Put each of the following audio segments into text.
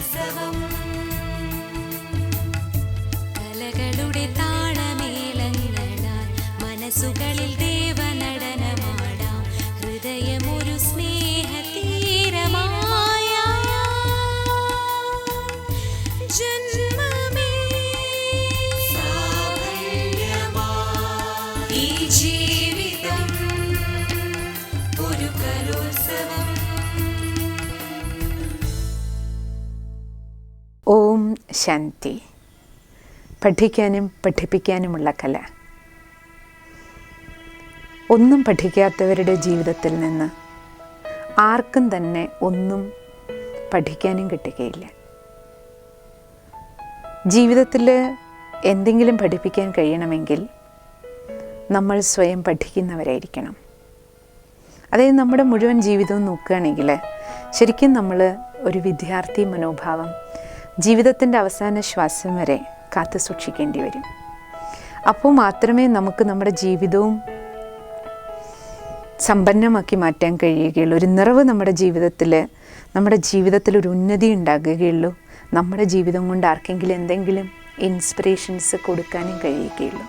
seven ശാന്തി. പഠിക്കാനും പഠിപ്പിക്കാനുമുള്ള കല. ഒന്നും പഠിക്കാത്തവരുടെ ജീവിതത്തിൽ നിന്ന് ആർക്കും തന്നെ ഒന്നും പഠിക്കാനും കിട്ടുകയില്ല. ജീവിതത്തിൽ എന്തെങ്കിലും പഠിപ്പിക്കാൻ കഴിയണമെങ്കിൽ നമ്മൾ സ്വയം പഠിക്കുന്നവരായിരിക്കണം. അതായത് നമ്മുടെ മുഴുവൻ ജീവിതവും നോക്കുകയാണെങ്കിൽ ശരിക്കും നമ്മൾ ഒരു വിദ്യാർത്ഥി മനോഭാവം ജീവിതത്തിന്റെ അവസാന ശ്വാസം വരെ കാത്തു സൂക്ഷിക്കേണ്ടി വരും. അപ്പോൾ മാത്രമേ നമുക്ക് നമ്മുടെ ജീവിതവും സമ്പന്നമാക്കി മാറ്റാൻ കഴിയുകയുള്ളൂ. ഒരു നിറവ് നമ്മുടെ ജീവിതത്തിൽ നമ്മുടെ ജീവിതത്തിൽ ഒരു ഉന്നതി ഉണ്ടാകുകയുള്ളൂ. നമ്മുടെ ജീവിതം കൊണ്ട് ആർക്കെങ്കിലും എന്തെങ്കിലും ഇൻസ്പിറേഷൻസ് കൊടുക്കാനും കഴിയുകയുള്ളൂ.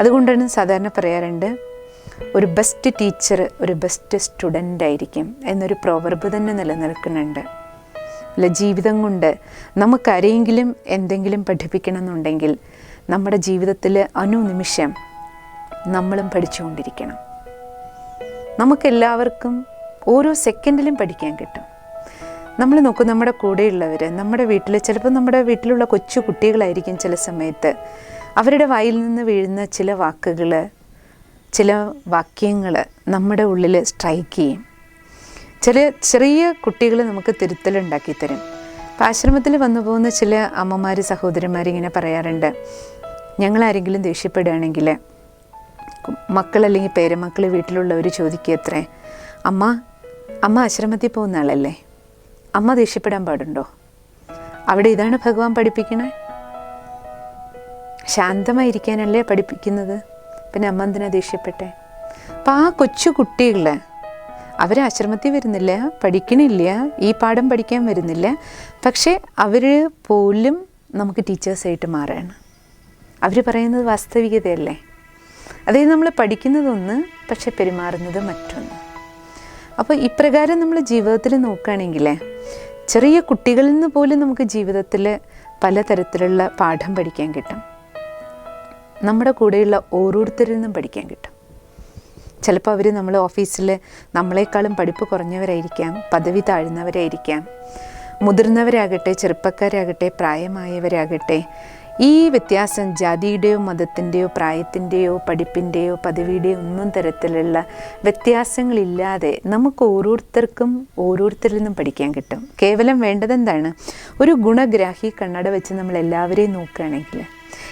അതുകൊണ്ടാണ് സാധാരണ പറയാറുണ്ട് ഒരു ബെസ്റ്റ് ടീച്ചർ ഒരു ബെസ്റ്റ് സ്റ്റുഡന്റ് ആയിരിക്കും എന്നൊരു പ്രോവർബ് തന്നെ നിലനിൽക്കുന്നുണ്ട്. അല്ല ജീവിതം കൊണ്ട് നമുക്കാരെങ്കിലും എന്തെങ്കിലും പഠിപ്പിക്കണമെന്നുണ്ടെങ്കിൽ നമ്മുടെ ജീവിതത്തിൽ അനുനിമിഷം നമ്മളും പഠിച്ചുകൊണ്ടിരിക്കണം. നമുക്കെല്ലാവർക്കും ഓരോ സെക്കൻഡിലും പഠിക്കാൻ കിട്ടും. നമ്മൾ നോക്കും നമ്മുടെ കൂടെയുള്ളവർ നമ്മുടെ വീട്ടിൽ ചിലപ്പോൾ നമ്മുടെ വീട്ടിലുള്ള കൊച്ചു കുട്ടികളായിരിക്കും ചില സമയത്ത് അവരുടെ വായിൽ നിന്ന് വീഴുന്ന ചില വാക്കുകൾ ചില വാക്യങ്ങൾ നമ്മുടെ ഉള്ളിൽ സ്ട്രൈക്ക് ചെയ്യും. ചില ചെറിയ കുട്ടികൾ നമുക്ക് തിരുത്തലുണ്ടാക്കി തരും. അപ്പം ആശ്രമത്തിൽ വന്നു പോകുന്ന ചില അമ്മമാർ സഹോദരന്മാർ ഇങ്ങനെ പറയാറുണ്ട്. ഞങ്ങളാരെങ്കിലും ദേഷ്യപ്പെടുകയാണെങ്കിൽ മക്കൾ അല്ലെങ്കിൽ പേരമക്കൾ വീട്ടിലുള്ളവർ ചോദിക്കുക അത്രേ അമ്മ അമ്മ ആശ്രമത്തിൽ പോകുന്ന ആളല്ലേ? അമ്മ ദേഷ്യപ്പെടാൻ പാടുണ്ടോ? അവിടെ ഇതാണ് ഭഗവാൻ പഠിപ്പിക്കണേ? ശാന്തമായിരിക്കാനല്ലേ പഠിപ്പിക്കുന്നത്? പിന്നെ അമ്മ എന്തിനാ ദേഷ്യപ്പെട്ടെ? അപ്പം ആ കൊച്ചു കുട്ടികൾ അവർ ആശ്രമത്തിൽ വരുന്നില്ല പഠിക്കണില്ല ഈ പാഠം പഠിക്കാൻ വരുന്നില്ല. പക്ഷേ അവർ പോലും നമുക്ക് ടീച്ചേഴ്സായിട്ട് മാറുകയാണ് അവർ പറയുന്നത് വാസ്തവികതയല്ലേ? അതായത് നമ്മൾ പഠിക്കുന്നതൊന്ന് പക്ഷെ പെരുമാറുന്നത് മറ്റൊന്ന്. അപ്പോൾ ഇപ്രകാരം നമ്മൾ ജീവിതത്തിൽ നോക്കുകയാണെങ്കിൽ ചെറിയ കുട്ടികളിൽ നിന്ന് പോലും നമുക്ക് ജീവിതത്തിൽ പലതരത്തിലുള്ള പാഠം പഠിക്കാൻ കിട്ടും. നമ്മുടെ കൂടെയുള്ള ഓരോരുത്തരിൽ നിന്നും പഠിക്കാൻ കിട്ടും. ചിലപ്പോൾ അവർ നമ്മൾ ഓഫീസിൽ നമ്മളെക്കാളും പഠിപ്പ് കുറഞ്ഞവരായിരിക്കാം പദവി താഴ്ന്നവരായിരിക്കാം. മുതിർന്നവരാകട്ടെ ചെറുപ്പക്കാരാകട്ടെ പ്രായമായവരാകട്ടെ ഈ വ്യത്യാസം ജാതിയുടെയോ മതത്തിന്റെയോ പ്രായത്തിന്റെയോ പഠിപ്പിന്റെയോ പദവിയുടെയോ ഒന്നും തരത്തിലുള്ള വ്യത്യാസങ്ങളില്ലാതെ നമുക്ക് ഓരോരുത്തർക്കും ഓരോരുത്തരിൽ നിന്നും പഠിക്കാൻ കിട്ടും. കേവലം വേണ്ടതെന്താണ്? ഒരു ഗുണഗ്രാഹി കണ്ണട വെച്ച് നമ്മൾ എല്ലാവരെയും നോക്കുകയാണെങ്കിൽ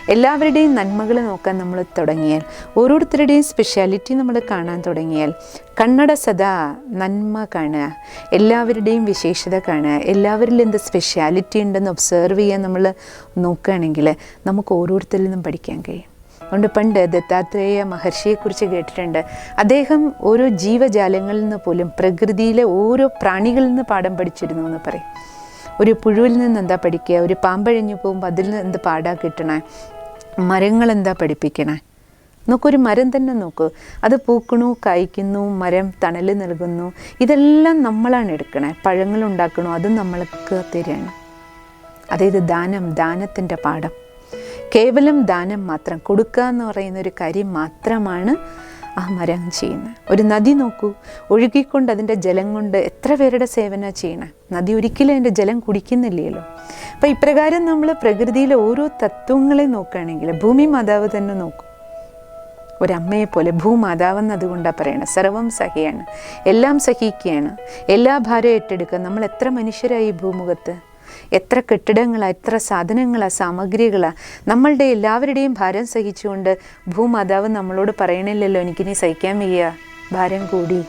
എല്ലാവരുടെയും നന്മകൾ നോക്കാൻ നമ്മൾ തുടങ്ങിയാൽ ഓരോരുത്തരുടെയും സ്പെഷ്യാലിറ്റി നമ്മൾ കാണാൻ തുടങ്ങിയാൽ കണ്ണട സദാ നന്മ കാണുക എല്ലാവരുടെയും വിശേഷത കാണുക എല്ലാവരിലും എന്ത് സ്പെഷ്യാലിറ്റി ഉണ്ടെന്ന് ഒബ്സേർവ് ചെയ്യാൻ നമ്മൾ നോക്കുകയാണെങ്കിൽ നമുക്ക് ഓരോരുത്തരിൽ നിന്നും പഠിക്കാൻ കഴിയും. അതുകൊണ്ട് പണ്ട് ദത്താത്രേയ മഹർഷിയെക്കുറിച്ച് കേട്ടിട്ടുണ്ട്. അദ്ദേഹം ഓരോ ജീവജാലങ്ങളിൽ നിന്ന് പോലും പ്രകൃതിയിലെ ഓരോ പ്രാണികളിൽ നിന്ന് പാഠം പഠിച്ചിരുന്നു എന്ന് പറയും. ഒരു പുഴുവിൽ നിന്ന് എന്താ പഠിക്കുക? ഒരു പാമ്പഴിഞ്ഞു പോകുമ്പോൾ അതിൽ നിന്ന് എന്ത് പാടാ കിട്ടണേ? മരങ്ങൾ എന്താ പഠിപ്പിക്കണേ? നോക്കൊരു മരം തന്നെ നോക്കൂ. അത് പൂക്കണു കായ്ക്കുന്നു മരം തണൽ നൽകുന്നു. ഇതെല്ലാം നമ്മളാണ് എടുക്കണേ. പഴങ്ങൾ ഉണ്ടാക്കണു അതും നമ്മൾക്ക് തരാണ്. അതായത് ദാനം ദാനത്തിന്റെ പാഠം. കേവലം ദാനം മാത്രം കൊടുക്കുക എന്ന് പറയുന്ന ഒരു കാര്യം മാത്രമാണ് ആ മരം ചെയ്യുന്നത് ഒരു നദി നോക്കൂ. ഒഴുകിക്കൊണ്ട് അതിന്റെ ജലം കൊണ്ട് എത്ര പേരുടെ സേവന ചെയ്യണം? നദി ഒരിക്കലും അതിന്റെ ജലം കുടിക്കുന്നില്ലല്ലോ. അപ്പം ഇപ്രകാരം നമ്മൾ പ്രകൃതിയിലെ ഓരോ തത്വങ്ങളെ നോക്കുകയാണെങ്കിൽ ഭൂമി മാതാവ് തന്നെ നോക്കും. ഒരമ്മയെ പോലെ ഭൂമാതാവെന്ന് അതുകൊണ്ടാണ് പറയണത് സർവം സഹിയാണ്. എല്ലാം സഹിക്കുകയാണ്. എല്ലാ ഭാരവും ഏറ്റെടുക്കുക നമ്മൾ എത്ര മനുഷ്യരായി ഭൂമുഖത്ത്? എത്ര കെട്ടിടങ്ങളാണ് എത്ര സാധനങ്ങളാണ് സാമഗ്രികളാണ് നമ്മളുടെ എല്ലാവരുടെയും ഭാരം സഹിച്ചുകൊണ്ട് ഭൂമാതാവ് നമ്മളോട് പറയണില്ലല്ലോ എനിക്കിനി സഹിക്കാൻ വയ്യ. ഭാരം കൂടി.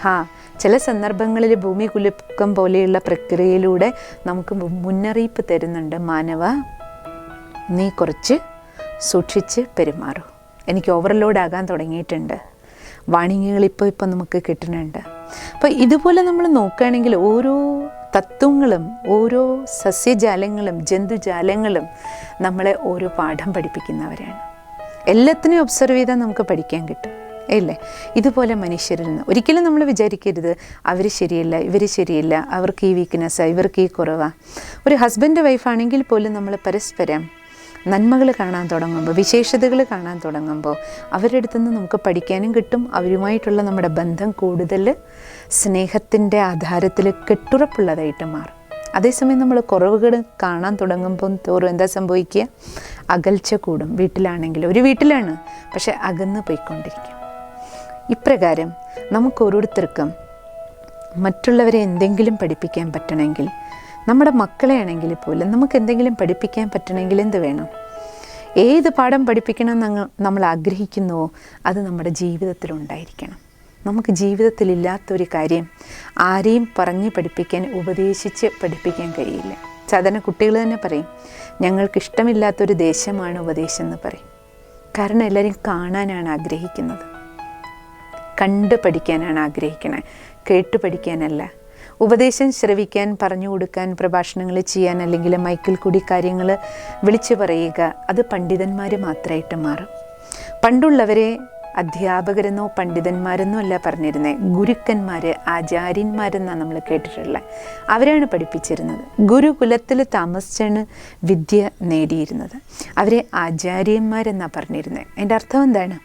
ഹാ ചില സന്ദർഭങ്ങളിൽ ഭൂമി കുലുക്കം പോലെയുള്ള പ്രക്രിയയിലൂടെ നമുക്ക് മുന്നറിയിപ്പ് തരുന്നുണ്ട്. മാനവ നീ കുറച്ച് സൂക്ഷിച്ച് പെരുമാറൂ. എനിക്ക് ഓവർലോഡ് ആകാൻ തുടങ്ങിയിട്ടുണ്ട്. വാണിങ്ങുകൾ ഇപ്പോൾ ഇപ്പോൾ നമുക്ക് കിട്ടുന്നുണ്ട്. അപ്പോൾ ഇതുപോലെ നമ്മൾ നോക്കുകയാണെങ്കിൽ ഓരോ തത്വങ്ങളും ഓരോ സസ്യജാലങ്ങളും ജന്തുജാലങ്ങളും നമ്മളെ ഓരോ പാഠം പഠിപ്പിക്കുന്നവരാണ്. എല്ലാത്തിനെയും ഒബ്സർവ് ചെയ്താൽ നമുക്ക് പഠിക്കാൻ കിട്ടും. ഇല്ലേ ഇതുപോലെ മനുഷ്യരിൽ നിന്ന് ഒരിക്കലും നമ്മൾ വിചാരിക്കരുത് അവർ ശരിയല്ല ഇവർ ശരിയല്ല അവർക്ക് ഈ വീക്ക്നെസ്സാണ് ഇവർക്ക് ഈ കുറവാണ് ഒരു ഹസ്ബൻഡ് വൈഫാണെങ്കിൽ പോലും നമ്മൾ പരസ്പരം നന്മകൾ കാണാൻ തുടങ്ങുമ്പോൾ വിശേഷതകൾ കാണാൻ തുടങ്ങുമ്പോൾ അവരുടെ അടുത്ത് നിന്ന് നമുക്ക് പഠിക്കാനും കിട്ടും. അവരുമായിട്ടുള്ള നമ്മുടെ ബന്ധം കൂടുതൽ സ്നേഹത്തിന്റെ ആധാരത്തിൽ കെട്ടുറപ്പുള്ളതായിട്ട് മാറും. അതേസമയം നമ്മൾ കുറവുകൾ കാണാൻ തുടങ്ങുമ്പോൾ തോറും എന്താ സംഭവിക്കുക? അകൽച്ച കൂടും. വീട്ടിലാണെങ്കിൽ ഒരു വീട്ടിലാണ് പക്ഷെ അകന്ന് പോയിക്കൊണ്ടിരിക്കും. ഇപ്രകാരം നമുക്ക് ഓരോരുത്തർക്കും മറ്റുള്ളവരെ എന്തെങ്കിലും പഠിപ്പിക്കാൻ പറ്റണമെങ്കിൽ നമ്മുടെ മക്കളെ ആണെങ്കിൽ പോലും നമുക്ക് എന്തെങ്കിലും പഠിപ്പിക്കാൻ പറ്റണമെങ്കിൽ എന്ത് വേണം? ഏത് പാഠം പഠിപ്പിക്കണം നമ്മൾ ആഗ്രഹിക്കുന്നുവോ അത് നമ്മുടെ ജീവിതത്തിൽ ഉണ്ടായിരിക്കണം. നമുക്ക് ജീവിതത്തിലില്ലാത്തൊരു കാര്യം ആരെയും പറഞ്ഞ് പഠിപ്പിക്കാൻ ഉപദേശിച്ച് പഠിപ്പിക്കാൻ കഴിയില്ല. സാധാരണ കുട്ടികൾ തന്നെ പറയും ഞങ്ങൾക്ക് ഇഷ്ടമില്ലാത്തൊരു ദേശമാണ് ഉപദേശം എന്ന് പറയും. കാരണം എല്ലാവരും കാണാനാണ് ആഗ്രഹിക്കുന്നത്. കണ്ട് പഠിക്കാനാണ് ആഗ്രഹിക്കണേ. കേട്ട് പഠിക്കാനല്ല. ഉപദേശം ശ്രവിക്കാൻ പറഞ്ഞു കൊടുക്കാൻ പ്രഭാഷണങ്ങൾ ചെയ്യാൻ അല്ലെങ്കിൽ മൈക്കിൽ കൂടി കാര്യങ്ങൾ വിളിച്ചു പറയുക അത് പണ്ഡിതന്മാർ മാത്രമായിട്ട് മാറും. പണ്ടുള്ളവരെ അധ്യാപകരെന്നോ പണ്ഡിതന്മാരെന്നോ അല്ല പറഞ്ഞിരുന്നത് ഗുരുക്കന്മാർ ആചാര്യന്മാരെന്നാണ് നമ്മൾ കേട്ടിട്ടുള്ളത്. അവരാണ് പഠിപ്പിച്ചിരുന്നത്. ഗുരുകുലത്തിൽ താമസിച്ചാണ് വിദ്യ നേടിയിരുന്നത്. അവരെ ആചാര്യന്മാരെന്നാണ് പറഞ്ഞിരുന്നത് അതിന്റെ അർത്ഥം എന്താണ്?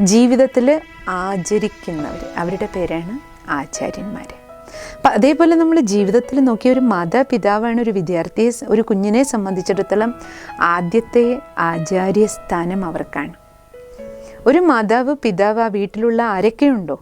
ജീവിതത്തിൽ ആചരിക്കുന്നവർ അവരുടെ പേരാണ് ആചാര്യന്മാർ. അപ്പം അതേപോലെ നമ്മൾ ജീവിതത്തിൽ നോക്കിയ ഒരു മാതാപിതാവാണ് ഒരു വിദ്യാർത്ഥിയെ ഒരു കുഞ്ഞിനെ സംബന്ധിച്ചിടത്തോളം ആദ്യത്തെ ആചാര്യ സ്ഥാനം അവർക്കാണ്. ഒരു മാതാവ് പിതാവ് ആ വീട്ടിലുള്ള ആരൊക്കെയുണ്ടോ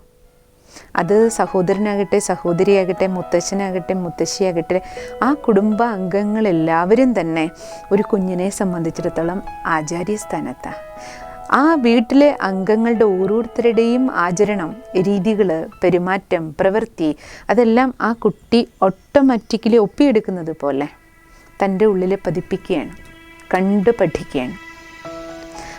അത് സഹോദരനാകട്ടെ സഹോദരിയാകട്ടെ മുത്തശ്ശനാകട്ടെ മുത്തശ്ശിയാകട്ടെ ആ കുടുംബ അംഗങ്ങളെല്ലാവരും തന്നെ ഒരു കുഞ്ഞിനെ സംബന്ധിച്ചിടത്തോളം ആചാര്യസ്ഥാനത്താണ് ആ വീട്ടിലെ അംഗങ്ങളുടെ ഓരോരുത്തരുടെയും ആചരണം രീതികൾ പെരുമാറ്റം പ്രവൃത്തി അതെല്ലാം ആ കുട്ടി ഓട്ടോമാറ്റിക്കലി ഒപ്പിയെടുക്കുന്നത് പോലെ തന്റെ ഉള്ളിൽ പതിപ്പിക്കുകയാണ് കണ്ട് പഠിക്കുകയാണ്.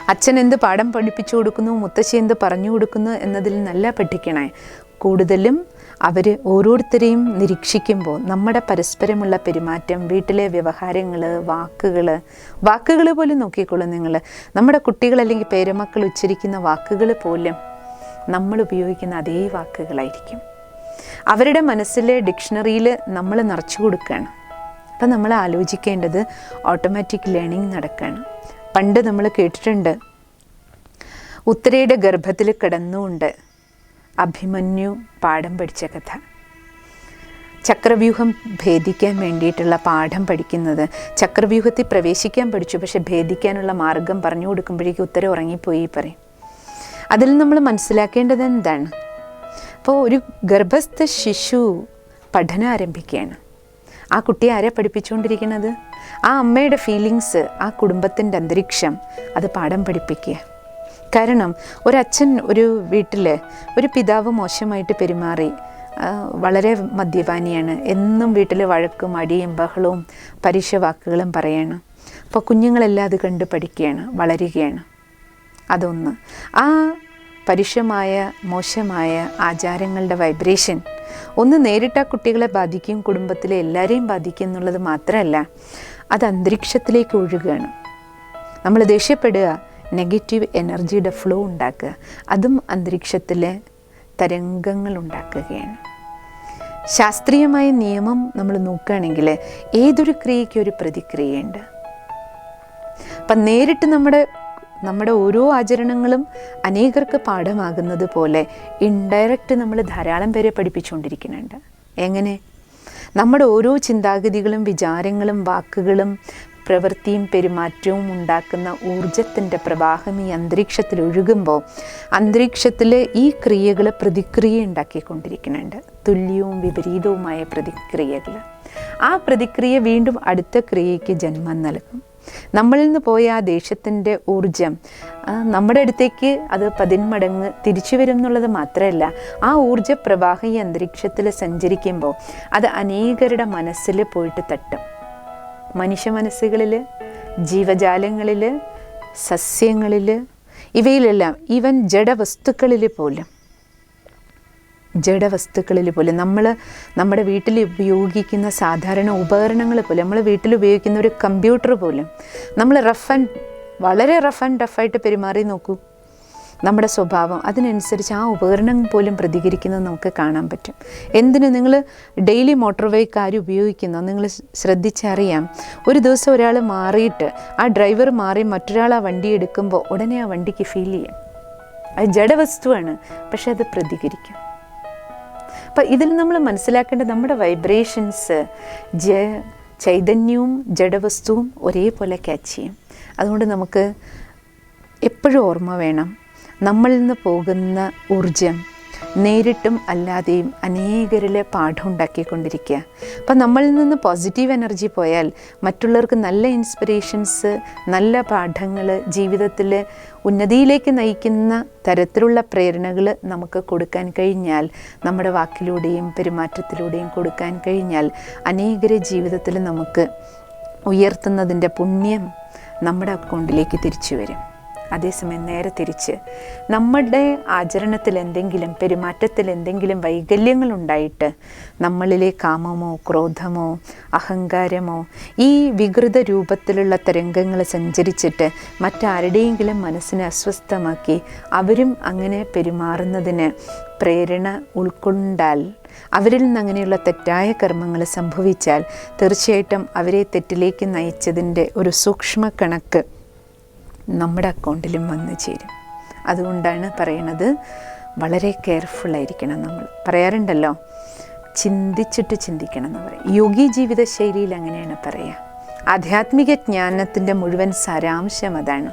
അച്ഛൻ എന്ത് പാഠം പഠിപ്പിച്ചു കൊടുക്കുന്നു മുത്തശ്ശി എന്ത് പറഞ്ഞു കൊടുക്കുന്നു എന്നതിൽ നല്ല പഠിക്കണേ. കൂടുതലും അവർ ഓരോരുത്തരെയും നിരീക്ഷിക്കുമ്പോൾ നമ്മുടെ പരസ്പരമുള്ള പെരുമാറ്റം വീട്ടിലെ വ്യവഹാരങ്ങൾ വാക്കുകൾ വാക്കുകൾ പോലും നോക്കിക്കോളും നിങ്ങൾ നമ്മുടെ കുട്ടികൾ അല്ലെങ്കിൽ പേരമക്കൾ ഉച്ചരിക്കുന്ന വാക്കുകൾ പോലും നമ്മൾ ഉപയോഗിക്കുന്ന അതേ വാക്കുകളായിരിക്കും. അവരുടെ മനസ്സിലെ ഡിക്ഷണറിയിൽ നമ്മൾ നിറച്ചു കൊടുക്കുകയാണ്. അപ്പം നമ്മൾ ആലോചിക്കേണ്ടത് ഓട്ടോമാറ്റിക് ലേണിംഗ് നടക്കുകയാണ് പണ്ട് നമ്മൾ കേട്ടിട്ടുണ്ട് ഉത്തരയുടെ ഗർഭത്തിൽ കിടന്നുകൊണ്ട് അഭിമന്യു പാഠം പഠിച്ച കഥ. ചക്രവ്യൂഹം ഭേദിക്കാൻ വേണ്ടിയിട്ടുള്ള പാഠം പഠിക്കുന്നത്. ചക്രവ്യൂഹത്തിൽ പ്രവേശിക്കാൻ പഠിച്ചു പക്ഷെ ഭേദിക്കാനുള്ള മാർഗം പറഞ്ഞു കൊടുക്കുമ്പോഴേക്കും ഉത്തരം ഉറങ്ങിപ്പോയി പറയും. അതിൽ നമ്മൾ മനസ്സിലാക്കേണ്ടത് എന്താണ്? അപ്പോൾ ഒരു ഗർഭസ്ഥ ശിശു പഠനം ആരംഭിക്കുകയാണ്. ആ കുട്ടിയെ ആരെ പഠിപ്പിച്ചുകൊണ്ടിരിക്കുന്നത്? ആ അമ്മയുടെ ഫീലിങ്സ് ആ കുടുംബത്തിന്റെ അന്തരീക്ഷം അത് പാഠം പഠിപ്പിക്കുക. കാരണം ഒരച്ഛൻ ഒരു വീട്ടിൽ ഒരു പിതാവ് മോശമായിട്ട് പെരുമാറി വളരെ മദ്യപാനിയാണ്. എന്നും വീട്ടിൽ വഴക്കും അടിയും ബഹളവും പരീക്ഷ വാക്കുകളും പറയാണ്. അപ്പോൾ കുഞ്ഞുങ്ങളെല്ലാം അത് കണ്ട് പഠിക്കുകയാണ് വളരുകയാണ്. അതൊന്ന്. ആ പരുഷമായ മോശമായ ആചാരങ്ങളുടെ വൈബ്രേഷൻ ഒന്ന് നേരിട്ട് ആ കുട്ടികളെ ബാധിക്കും കുടുംബത്തിലെ എല്ലാവരെയും ബാധിക്കും എന്നുള്ളത് മാത്രമല്ല അത് അന്തരീക്ഷത്തിലേക്ക് ഒഴുകുകയാണ് നമ്മൾ ദേഷ്യപ്പെടുക നെഗറ്റീവ് എനർജിയുടെ ഫ്ലോ ഉണ്ടാക്കുക. അതും അന്തരീക്ഷത്തിലെ തരംഗങ്ങൾ ഉണ്ടാക്കുകയാണ്. ശാസ്ത്രീയമായ നിയമം നമ്മൾ നോക്കുകയാണെങ്കിൽ ഏതൊരു ക്രിയയ്ക്കും ഒരു പ്രതിക്രിയയുണ്ട്. അപ്പം നേരിട്ട് നമ്മുടെ നമ്മുടെ ഓരോ ആചരണങ്ങളും അനേകർക്ക് പാഠമാകുന്നത് പോലെ ഇൻഡയറക്റ്റ് നമ്മൾ ധാരാളം പേരെ പഠിപ്പിച്ചുകൊണ്ടിരിക്കുന്നുണ്ട്. എങ്ങനെ? നമ്മുടെ ഓരോ ചിന്താഗതികളും വിചാരങ്ങളും വാക്കുകളും പ്രവൃത്തിയും പെരുമാറ്റവും ഉണ്ടാക്കുന്ന ഊർജത്തിന്റെ പ്രവാഹം ഈ അന്തരീക്ഷത്തിൽ ഒഴുകുമ്പോൾ അന്തരീക്ഷത്തിൽ ഈ ക്രിയകൾ പ്രതിക്രിയ ഉണ്ടാക്കിക്കൊണ്ടിരിക്കുന്നുണ്ട്. തുല്യവും വിപരീതവുമായ പ്രതിക്രിയകൾ. ആ പ്രതിക്രിയ വീണ്ടും അടുത്ത ക്രിയയ്ക്ക് ജന്മം നൽകും. നമ്മളിൽ നിന്ന് പോയ ആ ദേഷ്യത്തിന്റെ ഊർജം നമ്മുടെ അടുത്തേക്ക് അത് പതിന്മടങ്ങ് തിരിച്ചു വരും എന്നുള്ളത് മാത്രമല്ല ആ ഊർജ പ്രവാഹം ഈ അന്തരീക്ഷത്തിൽ സഞ്ചരിക്കുമ്പോൾ അത് അനേകരുടെ മനസ്സിൽ പോയിട്ട് തട്ടും. മനുഷ്യ മനസ്സുകളിൽ ജീവജാലങ്ങളിൽ സസ്യങ്ങളിൽ ഇവയിലെല്ലാം ഈവൻ ജഡവസ്തുക്കളിൽ പോലും. ജഡവസ്തുക്കളിൽ പോലും. നമ്മൾ നമ്മുടെ വീട്ടിൽ ഉപയോഗിക്കുന്ന സാധാരണ ഉപകരണങ്ങൾ പോലും നമ്മൾ വീട്ടിൽ ഉപയോഗിക്കുന്ന ഒരു കമ്പ്യൂട്ടർ പോലും നമ്മൾ റഫ് ആൻഡ് വളരെ റഫ് ആൻഡ് ടഫായിട്ട് പെരുമാറി നോക്കൂ. നമ്മുടെ സ്വഭാവം അതിനനുസരിച്ച് ആ ഉപകരണം പോലും പ്രതികരിക്കുന്നത് നമുക്ക് കാണാൻ പറ്റും. എന്തിന് നിങ്ങൾ ഡെയിലി മോട്ടോർ ആരും ഉപയോഗിക്കുന്നോ നിങ്ങൾ ശ്രദ്ധിച്ചറിയാം. ഒരു ദിവസം ഒരാൾ മാറിയിട്ട് ആ ഡ്രൈവർ മാറി മറ്റൊരാൾ ആ വണ്ടി എടുക്കുമ്പോൾ ഉടനെ ആ വണ്ടിക്ക് ഫീൽ ചെയ്യും. അത് ജഡവസ്തുവാണ് പക്ഷെ അത് പ്രതികരിക്കും. അപ്പം ഇതിൽ നമ്മൾ മനസ്സിലാക്കേണ്ടത് നമ്മുടെ വൈബ്രേഷൻസ് ജ ചൈതന്യവും ജഡവസ്തുവും ഒരേപോലെ ക്യാച്ച് ചെയ്യും. അതുകൊണ്ട് നമുക്ക് എപ്പോഴും ഓർമ്മ വേണം. നമ്മളിൽ നിന്ന് പോകുന്ന ഊർജം നേരിട്ടും അല്ലാതെയും അനേകരിലെ പാഠം ഉണ്ടാക്കിക്കൊണ്ടിരിക്കുക അപ്പം നമ്മളിൽ നിന്ന് പോസിറ്റീവ് എനർജി പോയാൽ മറ്റുള്ളവർക്ക് നല്ല ഇൻസ്പിറേഷൻസ് നല്ല പാഠങ്ങൾ ജീവിതത്തിൽ ഉന്നതിയിലേക്ക് നയിക്കുന്ന തരത്തിലുള്ള പ്രേരണകൾ നമുക്ക് കൊടുക്കാൻ കഴിഞ്ഞാൽ നമ്മുടെ വാക്കിലൂടെയും പെരുമാറ്റത്തിലൂടെയും കൊടുക്കാൻ കഴിഞ്ഞാൽ അനേകരെ ജീവിതത്തിൽ നമുക്ക് ഉയർത്തുന്നതിന്റെ പുണ്യം നമ്മുടെ അക്കൗണ്ടിലേക്ക് തിരിച്ചു വരും. അതേസമയം നേരെ തിരിച്ച്. നമ്മുടെ ആചരണത്തിൽ എന്തെങ്കിലും പെരുമാറ്റത്തിൽ എന്തെങ്കിലും വൈകല്യങ്ങൾ ഉണ്ടായിട്ട് നമ്മളിലെ കാമമോ ക്രോധമോ അഹങ്കാരമോ ഈ വികൃത രൂപത്തിലുള്ള തരംഗങ്ങൾ സഞ്ചരിച്ചിട്ട് മറ്റാരുടെയെങ്കിലും മനസ്സിനെ അസ്വസ്ഥമാക്കി അവരും അങ്ങനെ പെരുമാറുന്നതിന് പ്രേരണ ഉൾക്കൊണ്ടാൽ അവരിൽ നിന്ന് അങ്ങനെയുള്ള തെറ്റായ കർമ്മങ്ങൾ സംഭവിച്ചാൽ തീർച്ചയായിട്ടും അവരെ തെറ്റിലേക്ക് നയിച്ചതിന്റെ ഒരു സൂക്ഷ്മ കണക്ക് നമ്മുടെ അക്കൗണ്ടിലും വന്നു ചേരും. അതുകൊണ്ടാണ് പറയണത് വളരെ കെയർഫുൾ ആയിരിക്കണം നമ്മൾ. പറയാറുണ്ടല്ലോ ചിന്തിച്ചിട്ട് ചിന്തിക്കണം എന്ന് പറയും. യോഗി ജീവിത ശൈലിയിൽ അങ്ങനെയാണ് പറയുക ആധ്യാത്മിക ജ്ഞാനത്തിന്റെ മുഴുവൻ സാരാംശം അതാണ്.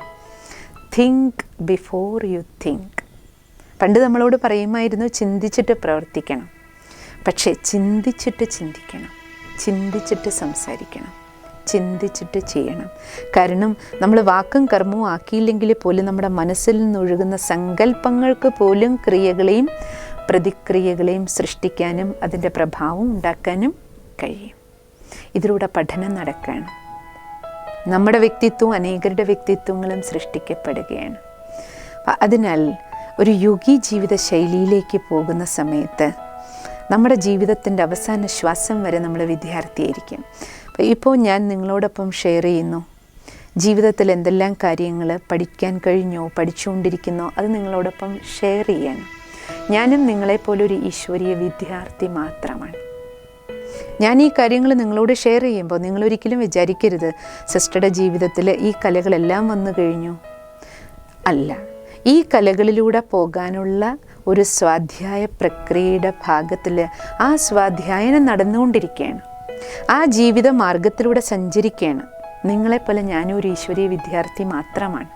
തിങ്ക് ബിഫോർ യു തിങ്ക് പണ്ട് നമ്മളോട് പറയുമായിരുന്നു ചിന്തിച്ചിട്ട് പ്രവർത്തിക്കണം. പക്ഷേ ചിന്തിച്ചിട്ട് ചിന്തിക്കണം. ചിന്തിച്ചിട്ട് സംസാരിക്കണം. ചിന്തിച്ചിട്ട് ചെയ്യണം. കാരണം നമ്മൾ വാക്കും കർമ്മവും ആക്കിയില്ലെങ്കിൽ പോലും നമ്മുടെ മനസ്സിൽ നിന്നൊഴുകുന്ന സങ്കല്പങ്ങൾക്ക് പോലും ക്രിയകളെയും പ്രതിക്രിയകളെയും സൃഷ്ടിക്കാനും അതിന്റെ പ്രഭാവം ഉണ്ടാക്കാനും കഴിയും. ഇതിലൂടെ പഠനം നടക്കുകയാണ് നമ്മുടെ വ്യക്തിത്വവും അനേകരുടെ വ്യക്തിത്വങ്ങളും സൃഷ്ടിക്കപ്പെടുകയാണ്. അതിനാൽ ഒരു യോഗി ജീവിത ശൈലിയിലേക്ക് പോകുന്ന സമയത്ത് നമ്മുടെ ജീവിതത്തിന്റെ അവസാന ശ്വാസം വരെ നമ്മൾ വിദ്യാർത്ഥിയായിരിക്കും. ഇപ്പോൾ ഞാൻ നിങ്ങളോടൊപ്പം ഷെയർ ചെയ്യുന്നു. ജീവിതത്തിൽ എന്തെല്ലാം കാര്യങ്ങൾ പഠിക്കാൻ കഴിഞ്ഞോ പഠിച്ചുകൊണ്ടിരിക്കുന്നോ അത് നിങ്ങളോടൊപ്പം ഷെയർ ചെയ്യാൻ ഞാനും നിങ്ങളെപ്പോലൊരു ഈശ്വരീയ വിദ്യാർത്ഥി മാത്രമാണ്. ഞാൻ ഈ കാര്യങ്ങൾ നിങ്ങളോട് ഷെയർ ചെയ്യുമ്പോൾ നിങ്ങളൊരിക്കലും വിചാരിക്കരുത് സിസ്റ്ററുടെ ജീവിതത്തിൽ ഈ കലകളെല്ലാം വന്നു കഴിഞ്ഞു. അല്ല ഈ കലകളിലൂടെ പോകാനുള്ള ഒരു സ്വാധ്യായ പ്രക്രിയയുടെ ഭാഗത്തിൽ ആ സ്വാധ്യായനം നടന്നുകൊണ്ടിരിക്കുകയാണ്. ആ ജീവിത മാർഗത്തിലൂടെ സഞ്ചരിക്കുകയാണ്. നിങ്ങളെപ്പോലെ ഞാനും ഒരു ഈശ്വരീയ വിദ്യാർത്ഥി മാത്രമാണ്.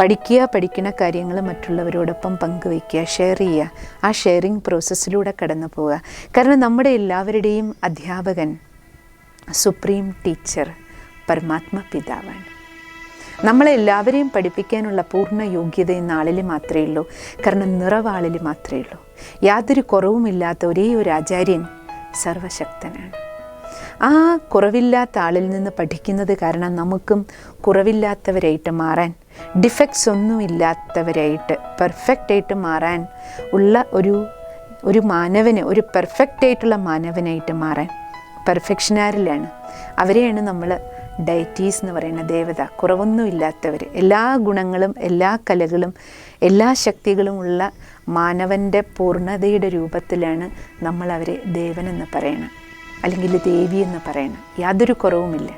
പഠിക്കുക പഠിക്കുന്ന കാര്യങ്ങൾ മറ്റുള്ളവരോടൊപ്പം പങ്കുവയ്ക്കുക ഷെയർ ചെയ്യുക ആ ഷെയറിങ് പ്രോസസ്സിലൂടെ കടന്നു പോവുക. കാരണം നമ്മുടെ എല്ലാവരുടെയും അധ്യാപകൻ സുപ്രീം ടീച്ചർ പരമാത്മ പിതാവാണ്. നമ്മളെല്ലാവരെയും പഠിപ്പിക്കാനുള്ള പൂർണ യോഗ്യത ഇന്ന് ആളിൽ മാത്രമേ ഉള്ളൂ. കാരണം നിറവാളിൽ മാത്രമേ ഉള്ളൂ. യാതൊരു കുറവുമില്ലാത്ത ഒരേ ഒരു ആചാര്യൻ സർവശക്തനാണ്. ആ കുറവില്ലാത്ത ആളിൽ നിന്ന് പഠിക്കുന്നത് കാരണം നമുക്കും കുറവില്ലാത്തവരായിട്ട് മാറാൻ ഡിഫക്ട്സ് ഒന്നുമില്ലാത്തവരായിട്ട് പെർഫെക്റ്റ് ആയിട്ട് മാറാൻ ഉള്ള ഒരു ഒരു മാനവന് ഒരു പെർഫെക്റ്റ് ആയിട്ടുള്ള മാനവനായിട്ട് മാറാൻ പെർഫെക്ഷനാരിലാണ് അവരെയാണ് നമ്മൾ ഡയറ്റീസ് എന്ന് പറയുന്ന ദേവത. കുറവൊന്നുമില്ലാത്തവർ എല്ലാ ഗുണങ്ങളും എല്ലാ കലകളും എല്ലാ ശക്തികളും ഉള്ള മാനവന്റെ പൂർണതയുടെ രൂപത്തിലാണ് നമ്മളവരെ ദേവനെന്ന് പറയണം അല്ലെങ്കിൽ ദേവി എന്ന് പറയണം. യാതൊരു കുറവുമില്ല.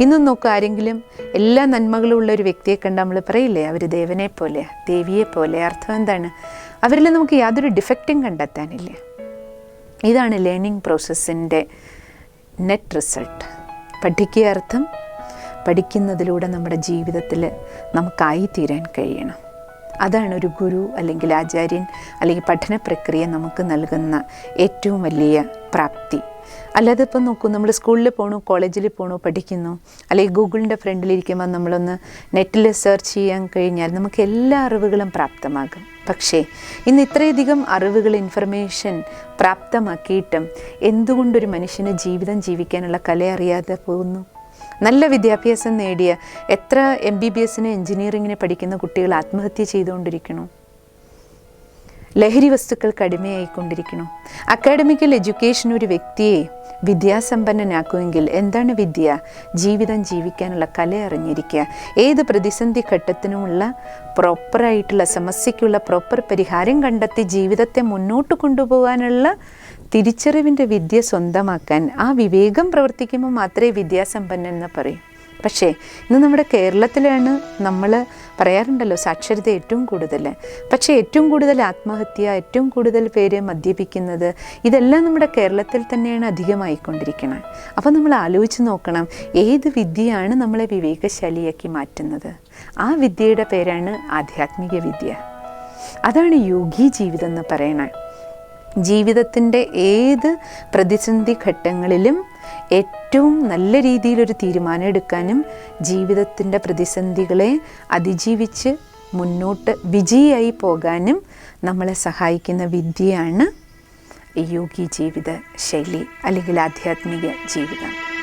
ഇന്നും നോക്കുക ആരെങ്കിലും എല്ലാ നന്മകളും ഉള്ള ഒരു വ്യക്തിയെ കണ്ട് നമ്മൾ പറയില്ലേ അവർ ദേവനെ പോലെ ദേവിയെ പോലെ അർത്ഥം എന്താണ്? അവരിൽ നമുക്ക് യാതൊരു ഡിഫക്റ്റും കണ്ടെത്താനില്ല. ഇതാണ് ലേണിംഗ് പ്രോസസ്സിന്റെ നെറ്റ് റിസൾട്ട് പഠിക്കുക അർത്ഥം പഠിക്കുന്നതിലൂടെ നമ്മുടെ ജീവിതത്തിൽ നമുക്കായി തീരാൻ കഴിയണം. അതാണ് ഒരു ഗുരു അല്ലെങ്കിൽ ആചാര്യൻ അല്ലെങ്കിൽ പഠന പ്രക്രിയ നമുക്ക് നൽകുന്ന ഏറ്റവും വലിയ പ്രാപ്തി. അല്ലാതെ ഇപ്പം നോക്കൂ നമ്മൾ സ്കൂളിൽ പോകണു കോളേജിൽ പോകണു പഠിക്കുന്നു അല്ലെങ്കിൽ ഗൂഗിളിന്റെ ഫ്രണ്ടിലിരിക്കുമ്പോൾ നമ്മളൊന്ന് നെറ്റിൽ സെർച്ച് ചെയ്യാൻ കഴിഞ്ഞാൽ നമുക്ക് എല്ലാ അറിവുകളും പ്രാപ്തമാകും. പക്ഷേ ഇന്ന് ഇത്രയധികം അറിവുകൾ ഇൻഫർമേഷൻ പ്രാപ്തമാക്കിയിട്ടും എന്തുകൊണ്ടൊരു മനുഷ്യന് ജീവിതം ജീവിക്കാനുള്ള കല അറിയാതെ പോകുന്നു? നല്ല വിദ്യാഭ്യാസം നേടിയ എത്ര എം ബി ബി എസിന് എഞ്ചിനീയറിങ്ങിന് പഠിക്കുന്ന കുട്ടികൾ ആത്മഹത്യ ചെയ്തുകൊണ്ടിരിക്കണു? ലഹരി വസ്തുക്കൾക്ക് അടിമയായിക്കൊണ്ടിരിക്കണോ അക്കാഡമിക്കൽ എഡ്യൂക്കേഷൻ ഒരു വ്യക്തിയെ വിദ്യാസമ്പന്നനാക്കുമെങ്കിൽ എന്താണ് വിദ്യ? ജീവിതം ജീവിക്കാനുള്ള കല അറിഞ്ഞിരിക്കുക. ഏത് പ്രതിസന്ധി ഘട്ടത്തിനുമുള്ള പ്രോപ്പറായിട്ടുള്ള സമസ്യയ്ക്കുള്ള പ്രോപ്പർ പരിഹാരം കണ്ടെത്തി ജീവിതത്തെ മുന്നോട്ട് കൊണ്ടുപോകാനുള്ള തിരിച്ചറിവിന്റെ വിദ്യ സ്വന്തമാക്കാൻ ആ വിവേകം പ്രവർത്തിക്കുമ്പോൾ മാത്രമേ വിദ്യാസമ്പന്നൻ എന്ന് പറയൂ. പക്ഷേ ഇന്ന് നമ്മുടെ കേരളത്തിലാണ് നമ്മൾ പറയാറുണ്ടല്ലോ സാക്ഷരത ഏറ്റവും കൂടുതൽ. പക്ഷേ ഏറ്റവും കൂടുതൽ ആത്മഹത്യ ഏറ്റവും കൂടുതൽ പേര് മദ്യപിക്കുന്നത് ഇതെല്ലാം നമ്മുടെ കേരളത്തിൽ തന്നെയാണ് അധികമായിക്കൊണ്ടിരിക്കുന്നത് അപ്പോൾ നമ്മൾ ആലോചിച്ച് നോക്കണം ഏത് വിദ്യയാണ് നമ്മളെ വിവേകശാലിയാക്കി മാറ്റുന്നത്? ആ വിദ്യയുടെ പേരാണ് ആധ്യാത്മിക വിദ്യ. അതാണ് യോഗി ജീവിതം എന്ന് പറയണത് ജീവിതത്തിന്റെ ഏത് പ്രതിസന്ധി ഘട്ടങ്ങളിലും ഏറ്റവും നല്ല രീതിയിലൊരു തീരുമാനം എടുക്കാനും ജീവിതത്തിന്റെ പ്രതിസന്ധികളെ അതിജീവിച്ച് മുന്നോട്ട് വിജയിയായി പോകാനും നമ്മളെ സഹായിക്കുന്ന വിദ്യയാണ് യോഗി ജീവിത ശൈലി അല്ലെങ്കിൽ ആധ്യാത്മിക ജീവിതം.